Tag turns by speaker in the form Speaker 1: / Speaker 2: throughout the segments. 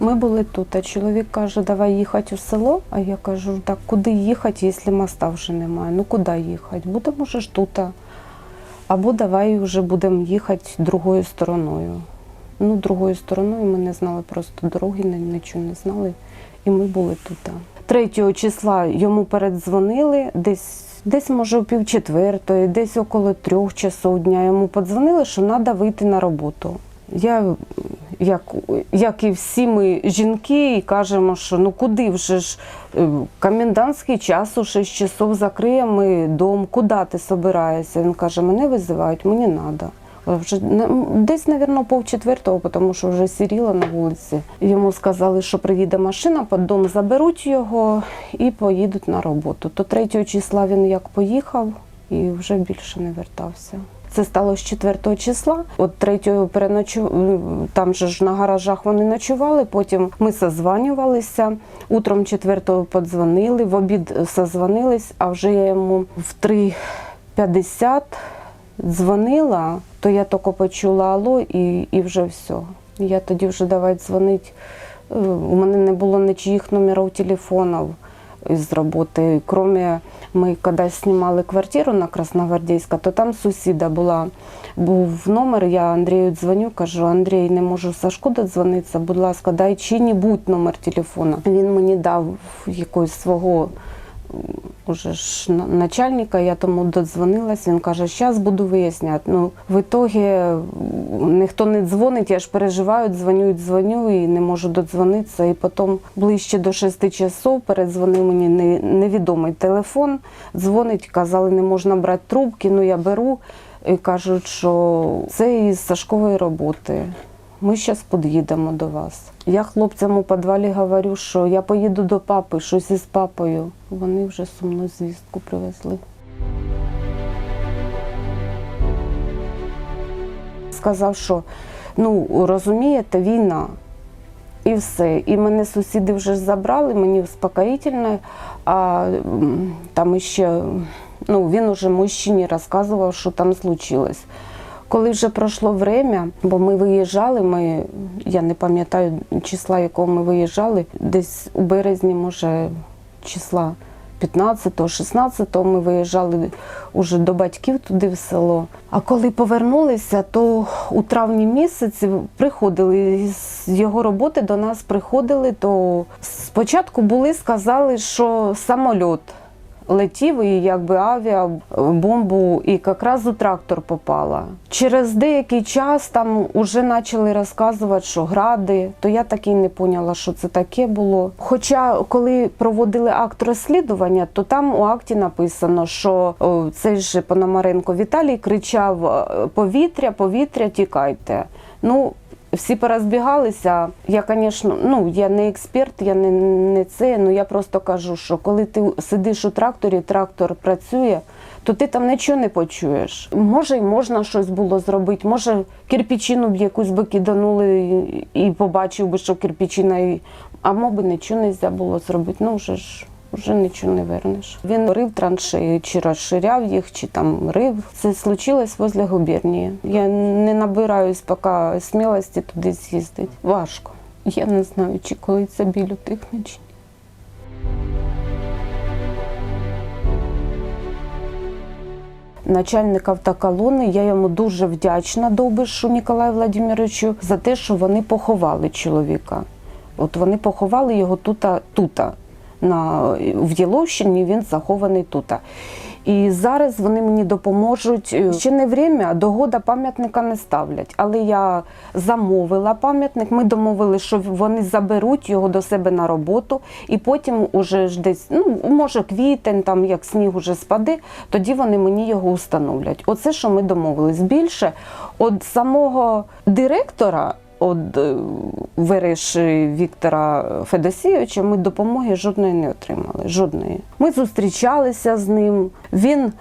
Speaker 1: Ми були тут, а чоловік каже, давай їхати у село. А я кажу, так куди їхати, якщо моста вже немає? Ну куди їхати? Будемо ж тут. Або давай вже будемо їхати другою стороною. Ну, другою стороною ми не знали просто дороги, нічого не знали. І ми були тут. 3 числа йому передзвонили, десь, десь може о пів четвертої, десь около трьох часов дня йому подзвонили, що треба вийти на роботу. Я, як, як і всі ми жінки, і кажемо, що ну куди вже ж е, комендантський час у 6 часов закриємо ми дом, куди ти собираєшся? Він каже, мене визивають, мені треба. Вже десь, мабуть, пов четвертого, тому що вже сіріло на вулиці. Йому сказали, що приїде машина, під дом заберуть його і поїдуть на роботу. То 3 числа він як поїхав і вже більше не вертався. Це сталося 4 числа. От 3 переночу... там же ж на гаражах вони ночували. Потім ми созванювалися. Утром 4 подзвонили, в обід созвонились, а вже я йому в 3.50 дзвонила, то я тільки почула алло і, і вже все. Я тоді вже давай дзвонить. Е, У мене не було нічиїх номерів телефонів з роботи. Кроме ми коли знімали квартиру на Красногвардійська, то там сусіда була. Був номер, я Андрію дзвоню, кажу, Андрій, не можу Сашку додзвонитися, будь ласка, дай чи-небудь номер телефона. Він мені дав якогось свого уже ж начальника, я тому додзвонилась, він каже, зараз буду виясняти. Ну, в ітогі ніхто не дзвонить, я ж переживаю, дзвоню, дзвоню і не можу додзвонитися. І потім ближче до 6 часов передзвонив мені не- невідомий телефон, дзвонить, казали, не можна брати трубки, ну я беру. І кажуть, що це із Сашкової роботи. Ми зараз під'їдемо до вас. Я хлопцям у підвалі говорю, що я поїду до папи, щось із папою. Вони вже сумну звістку привезли. Сказав, що ну розумієте, війна. І все. І мене сусіди вже забрали, мені успокоїтельне, а там ще ну, він уже мужчині розказував, що там случилось. Коли вже пройшло время, бо ми виїжджали, ми, я не пам'ятаю числа, якого ми виїжджали, десь у березні, може, числа 15-го, 16-го ми виїжджали уже до батьків туди в село. А коли повернулися, то у травні місяці приходили з його роботи до нас приходили, то спочатку були, сказали, що самоліт летів і якби авіа бомбу, і якраз у трактор попала. Через деякий час там вже почали розказувати, що гради, то я так і не поняла, що це таке було. Хоча, коли проводили акт розслідування, то там у акті написано, що цей же Пономаренко Віталій кричав е, повітря, повітря, тікайте. Ну, всі порозбігалися. Я, звісно, ну я не експерт, я не, не це. Ну я просто кажу, що коли ти сидиш у тракторі, трактор працює, то ти там нічого не почуєш. Може, й можна щось було зробити. Може, кирпичину б якусь би киданули і, побачив би, що кирпичина, і... а моби нічого не можна було зробити. Ну вже ж. Вже нічого не вернеш. Він рив траншеї, чи розширяв їх, чи там рив. Це случилось возле губернії. Я не набираюсь поки смілості туди з'їздити. Важко. Я не знаю, чи коли це біль утихне, чи ні. Начальник автоколони, я йому дуже вдячна Довбишу Ніколаю Владимировичу за те, що вони поховали чоловіка. От вони поховали його тута, тута. На, в Єловщині він захований тут. І зараз вони мені допоможуть. Ще не время, а до пам'ятника не ставлять. Але я замовила пам'ятник. Ми домовилися, що вони заберуть його до себе на роботу, і потім уже ж десь, ну може, квітень, там як сніг уже спаде, тоді вони мені його установлять. Оце, що ми домовились. Більше від самого директора. От е, Вереш Віктора Федосійовича ми допомоги жодної не отримали. Жодної. Ми зустрічалися з ним. Він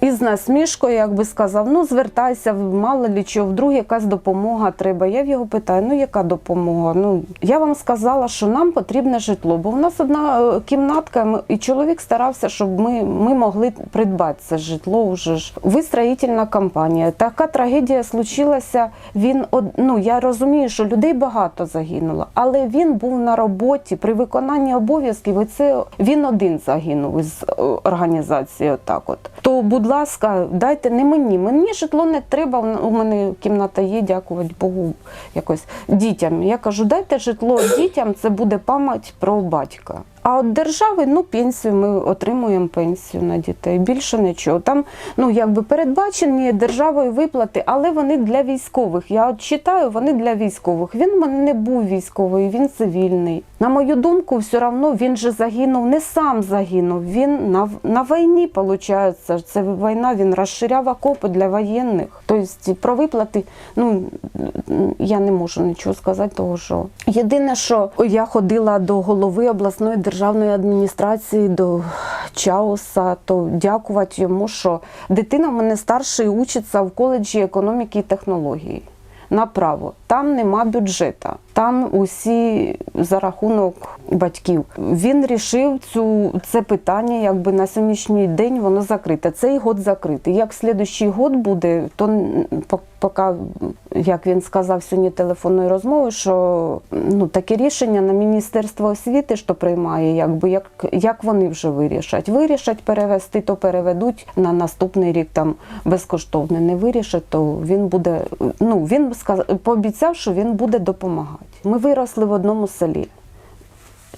Speaker 1: І з насмішкою, якби сказав, ну звертайся, мало лі що, вдруг якась допомога треба. Я в його питаю, ну яка допомога? Ну я вам сказала, що нам потрібне житло, бо в нас одна е, кімнатка, і чоловік старався, щоб ми, ми могли придбати це житло. Уже ж ви строїтельна компанія. Така трагедія случилася. Він ну я розумію, що людей багато загинуло, але він був на роботі при виконанні обов'язків. І це він один загинув із е, організації. Отак, от то, будь ласка, дайте не мені. Мені житло не треба. У мене кімната є, дякувати Богу, якось дітям. Я кажу, дайте житло дітям, це буде пам'ять про батька. А от держави, ну пенсію, ми отримуємо пенсію на дітей. Більше нічого. Там ну якби передбачені державою виплати, але вони для військових. Я от читаю, вони для військових. Він мене не був військовий, він цивільний. На мою думку, все одно він же загинув, не сам загинув. Він на, на війні, виходить. Це війна, він розширяв окопи для воєнних. Тобто про виплати, ну я не можу нічого сказати, того що єдине, що я ходила до голови обласної державної адміністрації, до Чауса, то дякувати йому, що дитина в мене старший учиться в коледжі економіки і технології. Направо там нема бюджету, там усі за рахунок батьків. Він рішив цю це питання, якби на сьогоднішній день воно закрите. Цей год закритий. Як слідущий год буде, то поки, як він сказав сьогодні телефонною розмовою, що ну таке рішення на міністерство освіти, що приймає, якби як, як вони вже вирішать. Вирішать перевести, то переведуть на наступний рік там безкоштовно. Не вирішать, то він буде. Ну він сказ... пообіцяв, що він буде допомагати. Ми виросли в одному селі.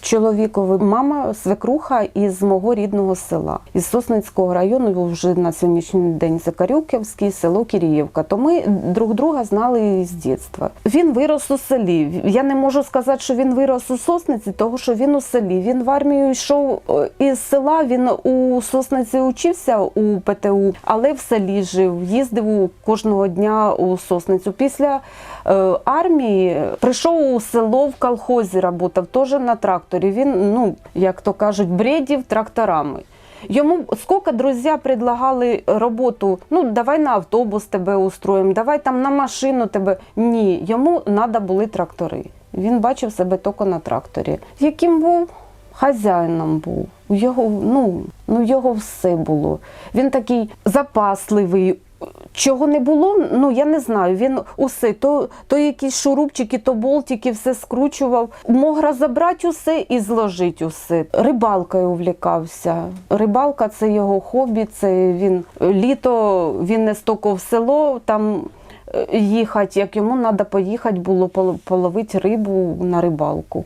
Speaker 1: Чоловікові мама свекруха із мого рідного села, із Сосницького району, вже на сьогоднішній день Закарюківський, село Киріївка. То ми друг друга знали з дитинства. Він вирос у селі. Я не можу сказати, що він вирос у Сосниці, тому що він у селі. Він в армію йшов е, із села. Він у Сосниці учився у ПТУ, але в селі жив. Їздив кожного дня у Сосницю. Після е, армії прийшов у село в колхозі, працював теж на тракторі. Він, ну як то кажуть, бредів тракторами. Йому скільки друзі предлагали роботу, ну давай на автобус тебе устроїмо, давай там на машину тебе. Ні, йому треба були трактори. Він бачив себе тільки на тракторі. Яким був? Хазяїном був. Його, ну, ну його все було. Він такий запасливий. Чого не було, ну я не знаю. Він усе, то, то якісь шурупчики, то болтики, все скручував. Мог розібрати усе і зложити усе. Рибалкою увлікався. Рибалка це його хобі, це він літо він не стокав в село там е, їхати, як йому треба поїхати було половити рибу на рибалку.